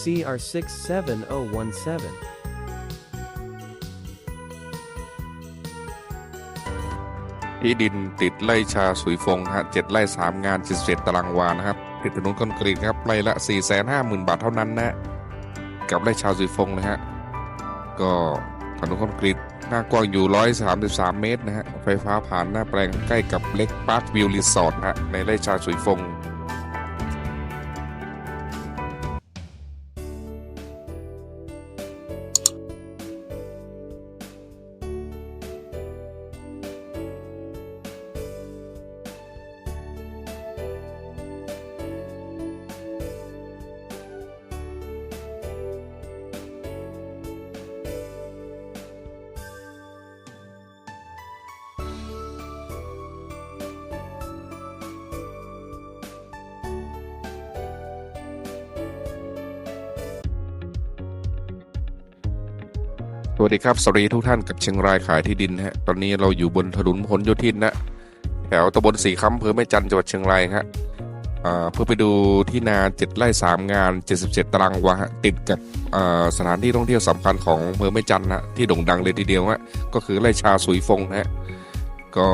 CR67017. ที่ดินติดไร่ชาสุยฟงฮะเจ็ดไร่สามงาน77ตารางวานะครับติดถนนคอนกรีตครับไร่ละ 4 5 0 0 0 0 บาทเท่านั้นนะกับไร่ชาสุยฟงนะฮะก็ถนนคอนกรีตหน้ากว้างอยู่ 133 เมตรนะฮะไฟฟ้าผ่านหน้าแปลงใกล้กับเล็กพาร์ควิวรีสอร์ทนะฮะในไร่ชาสุยฟง วัสดีครับ สวัสดีทุกท่านกับเชียงรายขายที่ดินนะฮะ ตอนนี้เราอยู่บนถนนพหลโยธินนะแถวตำบลสีคำอำเภอแม่จันจังหวัดเชียงรายฮะเพื่อไปดูที่นาเจ็ดไร่สามงาน 77 ตารางวาติดกับสถานที่ท่องเที่ยวสำคัญของอำเภอแม่จันนะที่โด่งดังเลยทีเดียวฮะก็คือไร่ชาสุยฟงนะฮะก็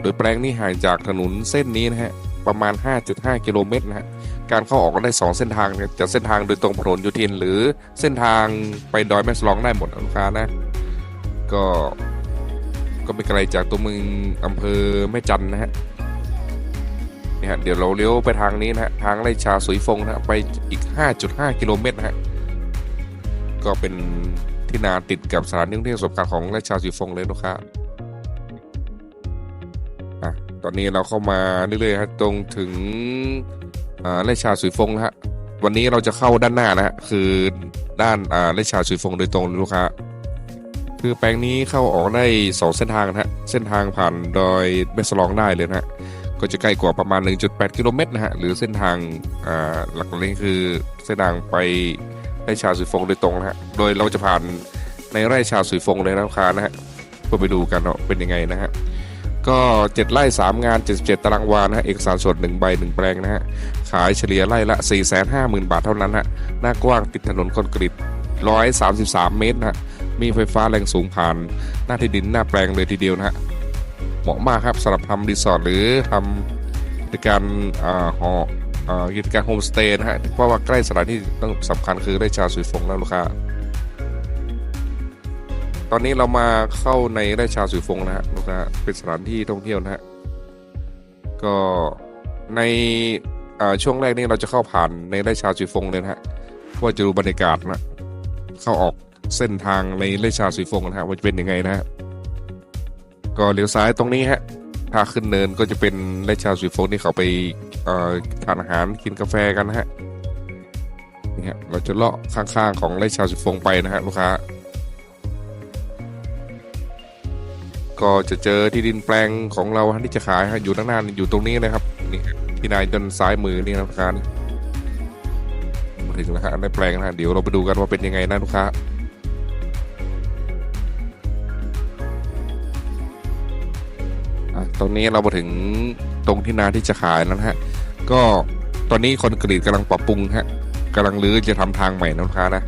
โดยแปลงนี้ห่างจากถนนเส้นนี้นะฮะประมาณ 5.5 กิโลเมตรนะฮะ การเข้าออกก็ได้ 2 เส้นทางนะจะเส้นทางโดยตรงพหลโยธิน หรือเส้นทางไปดอยแม่สลองได้หมดนะลูกค้านะ ก็ก็ไม่ไกลจากตัวเมืองอำเภอแม่จันนะฮะเนี่ยฮะเดี๋ยวเราเลี้ยวไปทางนี้นะฮะทางไร่ชาสุยฟงนะฮะไปอีก 5.5 กิโลเมตรนะฮะก็เป็นที่นาติดกับสถานที่ท่องเที่ยวสำคัญของไร่ชาสุยฟงเลยลูกค้าอะตอนนี้เราเข้ามาเรื่อยๆฮะตรงถึง อ่าไร่ชาสุยฟงนะฮะวันนี้เราจะเข้าด้านหน้านะฮะคือด้านอ่าไร่ชาสุยฟงโดยตรงลูกค้าคือแปลงนี้เข้าออกได้สองเส้นทางนะฮะเส้นทางผ่านดอยแม่สลองได้เลยนะฮะก็จะใกล้กว่าประมาณ 1.8 กิโลเมตรนะฮะหรือเส้นทางอ่าหลักๆนี้คือเส้นทางไปไร่ชาสุยฟงโดยตรงนะฮะโดยเราจะผ่านในไร่ชาสุยฟงเลยนะลูกค้านะฮะเพื่อไปดูกันว่าะเป็นยังไงนะฮะ ก็ 7 ไร่3 งาน 77 ตารางวานะฮะเอกสารสด1ใบ 1 แปลงนะฮะ ขายเฉลี่ยไร่ละ 450,000 บาทเท่านั้นฮะหน้ากว้างติดถนนคอนกรีต 133 เมตรนะฮะ มีไฟฟ้าแรงสูงผ่าน หน้าที่ดินหน้าแปลงเลยทีเดียวนะฮะ เหมาะมากครับสำหรับทำรีสอร์ทหรือทำกิจการอ่าหออ่ากิจการโฮมสเตย์นะฮะ เพราะว่าใกล้สถานที่ต้องสำคัญคือไร่ชาสุยฟงแล้วลูกค้า ตอนนี้เรามาเข้าในไร่ชาสุยฟงนะฮะลูกค้าเป็นสถานที่ท่องเที่ยวนะฮะก็ในช่วงแรกนี่เราจะเข้าผ่านในไร่ชาสุยฟงเลยนะฮะเพื่อจะดูบรรยากาศนะเข้าออกเส้นทางในไร่ชาสุยฟงนะฮะว่าจะเป็นยังไงนะฮะก็เลี้ยวซ้ายตรงนี้ฮะถ้าขึ้นเนินก็จะเป็นไร่ชาสุยฟงที่เขาไปทานอาหารกินกาแฟกันนะฮะนี่ฮะเราจะเลาะข้างๆของไร่ชาสุยฟงไปนะฮะลูกค้า ก็จะเจอที่ดินแปลงของเราที่จะขายอยู่ด้านหน้าอยู่ตรงนี้นะครับนี่ที่นายด้านซ้ายมือนี่นะค้านี่มาถึงแล้วฮะในแปลงนะเดี๋ยวเราไปดูกันว่าเป็นยังไงนะลูกค้าอะตรงนี้เรามาถึงตรงที่นาที่จะขายแล้วนะฮะ ก็ตอนนี้คอนกรีตกำลังปรับปรุงฮะกำลังรื้อจะทำทางใหม่นะลูกค้านะ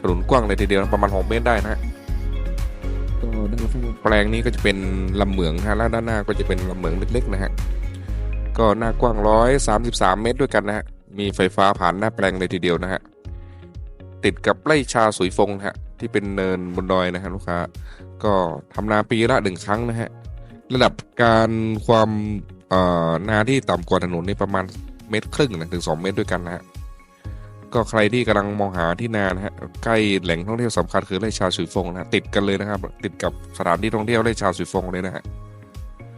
ถนนกว้างเลยทีเดียวประมาณ6เมตรได้นะฮะ แปลงนี้ก็จะเป็นลำเหมืองฮะแล้วด้านหน้าก็จะเป็นลำเหมืองเล็กๆนะฮะก็หน้ากว้าง133เมตรด้วยกันนะฮะมีไฟฟ้าผ่านหน้าแปลงเลยทีเดียวนะฮะติดกับไร่ชาสุยฟงฮะที่เป็นเนินบนดอยนะฮะลูกค้า ก็ทำนาปีละหนึ่งครั้งนะฮะระดับการความเอ่อนาที่ต่ำกว่าถนนนี่ประมาณเมตรครึ่งนะถึง2เมตรด้วยกันนะฮะ ก็ใครที่กำลังมองหาที่นานะฮะใกล้แหล่งท่องเที่ยวสำคัญคือไร่ชาสุยฟงนะติดกันเลยนะครับ ติดกับสถานที่ท่องเที่ยวไร่ชาสุยฟงเลยนะฮะ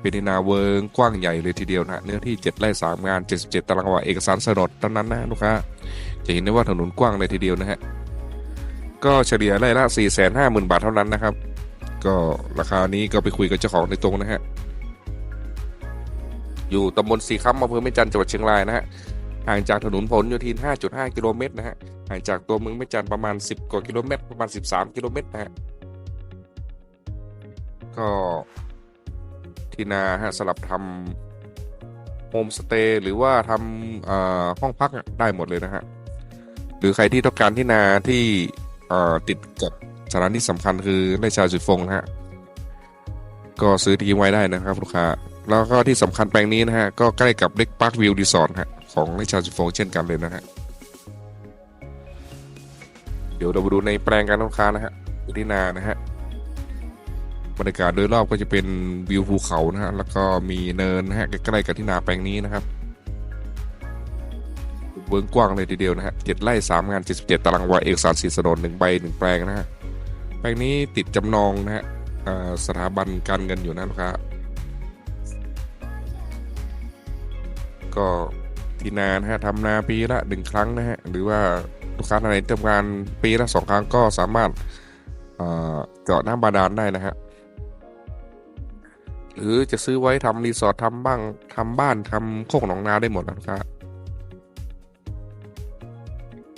เป็นที่นาเวิงกว้างใหญ่เลยทีเดียวนะเนื้อที่ 7ไร่3งาน 77 ตารางวาเอกสารสดเท่านั้นนะลูกค้าจะเห็นได้ว่าถนนกว้างเลยทีเดียวนะฮะก็เฉลี่ยไร่ละ 450,000 บาทเท่านั้นนะครับ ก็ราคานี้ก็ไปคุยกับเจ้าของในตรงนะฮะอยู่ตำบลสีคำอำเภอแม่จันทร์จังหวัดเชียงรายนะฮะ ห่างจากถนนผลโยธิน 5.5 กิโลเมตรนะฮะ ห่างจากตัวเมืองแม่จันประมาณ 10 กว่ากิโลเมตร ประมาณ 13 กิโลเมตรนะฮะ ก็ที่นาฮะสลับทำโฮมสเตย์หรือว่าทำอ่อห้องพักได้หมดเลยนะฮะ หรือใครที่ต้องการที่นาที่อ่อติดกับสถานที่สำคัญคือไร่ชาสุยฟงนะฮะ ก็ซื้อที่ไว้ได้นะครับลูกค้า แล้วก็ที่สำคัญแปลงนี้นะฮะ ก็ใกล้กับเล็กพาร์ควิวรีสอร์ทฮะ ของไร่ชาสุยฟงเช่นกันเลยนะฮะ เดี๋ยวเรามาดูในแปลงการลูกค้านะฮะอุที่นานะฮะบรรยากาศโดยรอบก็จะเป็นวิวภูเขานะฮะ แล้วก็มีเนินนะฮะใกล้ๆกับที่นาแปลงนี้นะครับเวิ้องกว้างเลยทีเดียวนะฮะเจ็ดไร่สามงานเจ็ดสิบเจ็ดตารางวาเอกสารสีสนนหนึ่งใบหนึ่งแปลงนะฮะ แปลงนี้ติดจำนองนะฮะอ่าสถาบันการเงินอยู่นะลูกค้าก็ ที่นานะฮะทำนาปีละหนึ่งครั้งนะฮะหรือว่าลูกค้าท่านไหนทำงานปีละสองครั้งก็สามารถเจาะน้ำบาดาลได้นะฮะหรือจะซื้อไว้ทำรีสอร์ททำบ้างทำบ้านทำโคกหนองนาได้หมดนะลูกค้า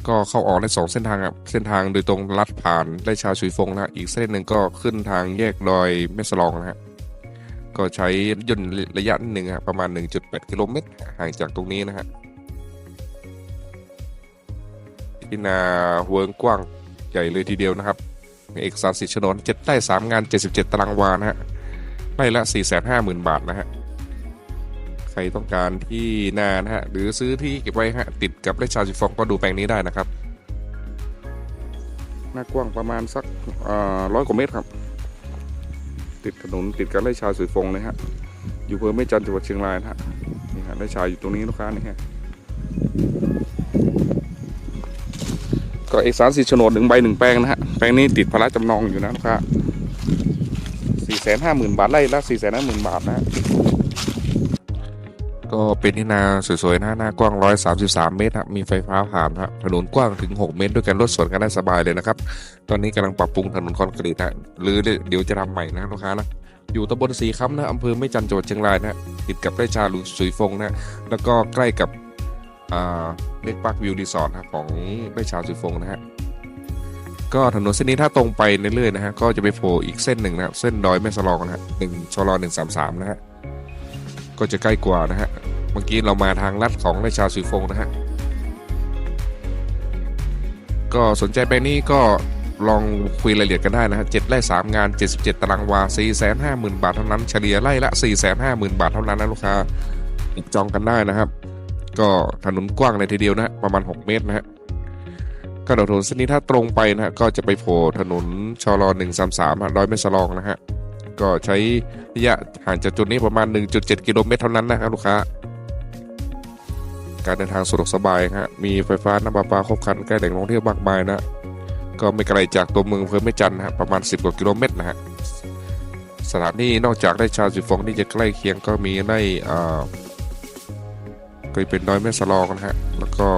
ก็เข้าออกได้สองเส้นทางครับเส้นทางโดยตรงลัดผ่านไร่ชาชุยฟงนะฮะอีกเส้นหนึ่งก็ขึ้นทางแยกดอยแม่สลองนะฮะ ก็ใช้ย่นระยะหนึ่งฮะประมาณ 1.8 กิโลเมตรห่างจากตรงนี้นะฮะที่นาเวิร์งกว้างใหญ่เลยทีเดียวนะครับ เอกสารสิทธิ์โฉนด7ไร่3งาน 77 ตารางวานะฮะไร่ละ 450,000 บาทนะฮะใครต้องการที่นานะฮะหรือซื้อที่เก็บไว้ฮะติดกับไร่ชาชิฟองก็ดูแปลงนี้ได้นะครับหน้ากว้างประมาณสักร้อยกว่าเมตรครับ ติดถนนติดกับไร่ชาสุยฟงเลยฮะอยู่อำเภอแม่จันจังหวัดเชียงรายนะฮะนี่ฮะไร่ชาอยู่ตรงนี้ลูกค้านี่ฮะก็เอกสารสีโฉนดหนึ่งใบหนึ่งแปลงนะฮะแปลงนี้ติดภาระจำนองอยู่นะลูกค้าสี่แสนห้าหมื่นบาทไร่ละสี่แสนห้าหมื่นบาทนะฮะ ก็เป็นที่นาสวยๆ หนะหน้ากว้าง 133 เมตรครับมีไฟฟ้าผ่านครับถนนกว้างถึง 6 เมตร ด้วยกันรถสวนกันได้สบายเลยนะครับ ตอนนี้กำลังปรับปรุงถนนคอนกรีตนะหรือเดี๋ยวจะทำใหม่นะลูกค้านะอยู่ตำบลสีคำนะอำเภอไม่จันจังหวัดเชียงรายนะติดกับไร่ชาลุสุยฟงนะแล้วก็ใกล้กับอ่าเล็กพาร์ควิวรีสอร์ทของไร่ชาสุยฟงนะฮะก็ถนนเส้นนี้ถ้าตรงไปเรื่อยๆนะฮะก็จะไปโผล่อีกเส้นหนึ่งนะครับเส้นดอยแม่สลองนะฮะหนึ่งชลอหนึ่งสามสามนะฮะก็จะใกล้กว่านะฮะ มื่อกี้เรามาทางลัดของราชาสุยฟงนะฮะ ก็สนใจแปลงนี้ก็ลองคุยรายละเอียดกันได้นะฮะเจ็ดไร่สามงาน 77 ตารางวา 450,000 บาทเท่านั้น เฉลี่ยไร่ละ 450,000 บาทเท่านั้นนะลูกค้าจองกันได้นะครับ ก็ถนนกว้างเลยทีเดียวนะฮะประมาณ 6 เมตรนะฮะก็ถนนเส้นนี้ถ้าตรงไปนะฮะก็จะไปโผล่ถนนชลอ133ฮะดอยแม่สลองนะฮะก็ใช้ระยะห่างจากจุดนี้ประมาณ 1.7 กิโลเมตรเท่านั้นนะครับลูกค้า การเดินทางสะดวกสบายฮะมีไฟฟ้าน้ำประปาครบครันใกล้แหล่งท่องเที่ยวมากมายนะก็ไม่ไกลจากตัวเมืองอำเภอแม่จันทร์นะฮะประมาณ 10กว่ากิโลเมตรนะฮะสถานที่นอกจากได้ชาวสิฟองที่จะใกล้เคียงก็มีได้อ่าก็เป็นดอยแม่สลองนะฮะแล้วก็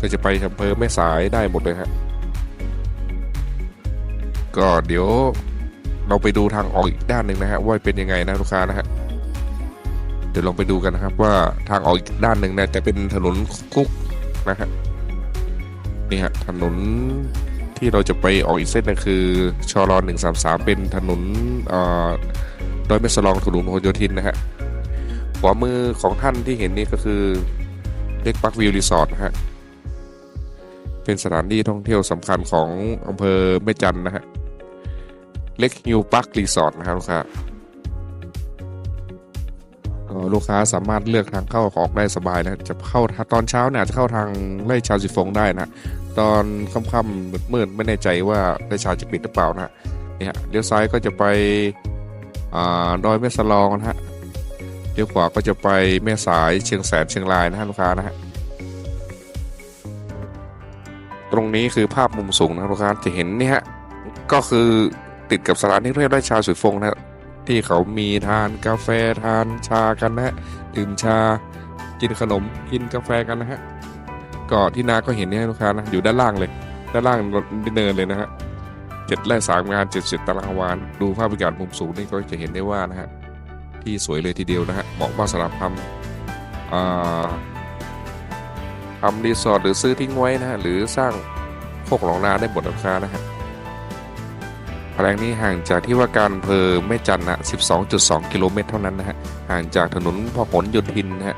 ก็จะไปอำเภอแม่สายได้หมดเลยฮะก็เดี๋ยวเราไปดูทางออกอีกด้านหนึ่งนะฮะว่าเป็นยังไงนะลูกค้านะฮะ เดี๋ยวลองไปดูกันนะครับว่าทางออกอีกด้านหนึ่งเนี่ยจะเป็นถนนคุกนะฮะนี่ฮะถนนที่เราจะไปออกอีกเส้นนึงคือชลหนึ่งสามสามเป็นถนนเอ่อดอยแม่สลองถนนโฮโยธินนะฮะขวามือของท่านที่เห็นนี่ก็คือเล็กปักวิวรีสอร์ทนะฮะเป็นสถานที่ท่องเที่ยวสำคัญของอำเภอแม่จันนะฮะเล็กฮิวปักรีสอร์ทนะครับลูกค้า ลูกค้าสามารถเลือกทางเข้าออกได้สบายนะจะเข้าตอนเช้าเนี่ยจะเข้าทางไร่ชาวสิฟงได้นะตอนค่ำๆมืดๆไม่แน่ใจว่าไร่ชาวจะปิดหรือเปล่านะเนี่ยเลี้ยวซ้ายก็จะไปอดอยแม่สลองนะฮะเลี้ยวขวาก็จะไปแม่สายเชียงแสนเชียงรายนะฮะลูกค้านะฮะตรงนี้คือภาพมุมสูงนะลูกค้าจะเห็นนี่ฮะก็คือติดกับสถานที่เรียกไร่ชาวสุยฟงนะฮะ ที่เขามีทานกาแฟทานชากันนะฮะดื่มชากินขนมกินกาแฟกันนะฮะก็ที่นาก็เห็นเนี่ยลูกค้านะอยู่ด้านล่างเลย ด้านล่างเนินเลยนะฮะเจ็ดไร่สามงานเจ็ดสิบตารางวานดูภาพบรรยากาศมุมสูงนี่ก็จะเห็นได้ว่านะฮะที่สวยเลยทีเดียวนะฮะเหมาะมากสำหรับทำทำรีสอร์ทหรือซื้อทิ้งไว้นะฮะหรือสร้างโคกหลองนาได้หมดราคานะฮะ แปลงนี้ห่างจากที่ว่าการอำเภอแม่จันทร์นะ12.2 กิโลเมตรเท่านั้นนะฮะ ห่างจากถนนพหลโยธินนะฮะ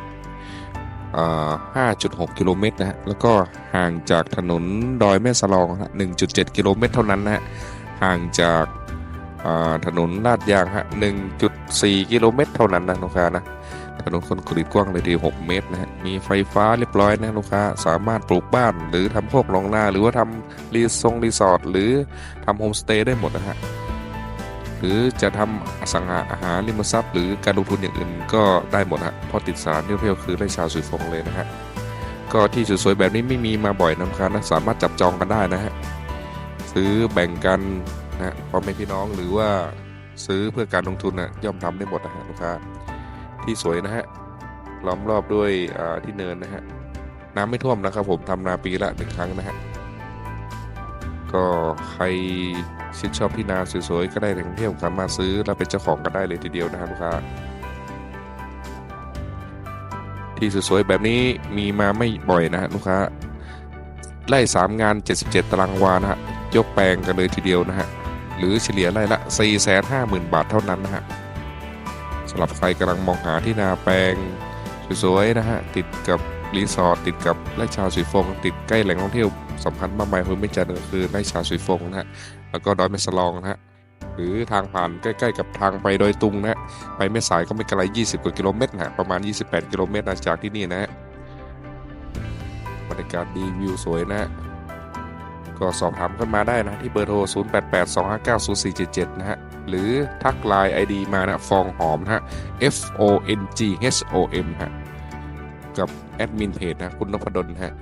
5.6 กิโลเมตรนะฮะ แล้วก็ห่างจากถนนดอยแม่สลองฮะ1.7 กิโลเมตรเท่านั้นนะฮะ ห่างจากถนนลาดยางฮะ 1.4 กิโลเมตรเท่านั้นนะลูกค้านะ ถนนคอนกรีตกว้างเลยที6เมตรนะฮะมีไฟฟ้าเรียบร้อยนะลูกค้าสามารถปลูกบ้าน หรือทำโคกลองนาหรือว่าทำรีสอร์ทรีสอร์ทหรือทำโฮมสเตย์ได้หมดนะฮะหรือจะทำอสังหาอาหารริมทรัพย์ หรือการลงทุนอย่างอื่นก็ได้หมดฮะเพราะติดสถานที่เที่ยวคือไร่ชาสุยฟงเลยนะฮะก็ที่สวยๆแบบนี้ไม่มีมาบ่อยนะลูกค้านะสามารถจับจองกันได้นะฮะซื้อแบ่งกันนะพ่อแม่พี่น้องหรือว่าซื้อเพื่อการลงทุนนะย่อมทำได้หมดนะฮะลูกค้า ที่สวยนะฮะล้อมรอบด้วยที่เนินนะฮะน้ำไม่ท่วมนะครับผมทำนาปีละหนึ่งครั้งนะฮะก็ใครชื่นชอบที่นาสวยๆก็ได้แหล่งเที่ยวสามารถซื้อแล้วเป็นเจ้าของกันได้เลยทีเดียวนะฮะลูกค้าที่สวยๆแบบนี้มีมาไม่บ่อยนะฮะลูกค้าไล่สามงาน 77 ตารางวานะฮะยกแปลงกันเลยทีเดียวนะฮะหรือเฉลี่ยไล่ละ 450,000 บาทเท่านั้นนะฮะำหรับใครกำลังมองหาที่นาแปลงสวยๆนะฮะติดกับรีสอร์ทติดกับไร่ชาสุยฟง ติดใกล้แหล่งท่องเที่ยวสำคัญมากมายเพิ่มไม่จันทร์ก็คือไร่ชาสุยฟงนะฮะแล้วก็ดอยแม่สลองนะฮะหรือทางผ่านใกล้ๆ กับทางไปดอยตุงนะฮะไปแม่สายก็ไม่ไกล 20 กว่ากิโลเมตรนะประมาณ 28 กิโลเมตรนะจากที่นี่นะฮะบรรยากาศดีวิวสวยนะฮะก็สอบถามกันมาได้นะที่เบอร์โทร 0882590477 นะฮะ หรือทักไลน์ ID มานะฟองหอมนะฮะ F O N G H O M ฮะกับแอดมินเพจนะคุณนพดลฮะ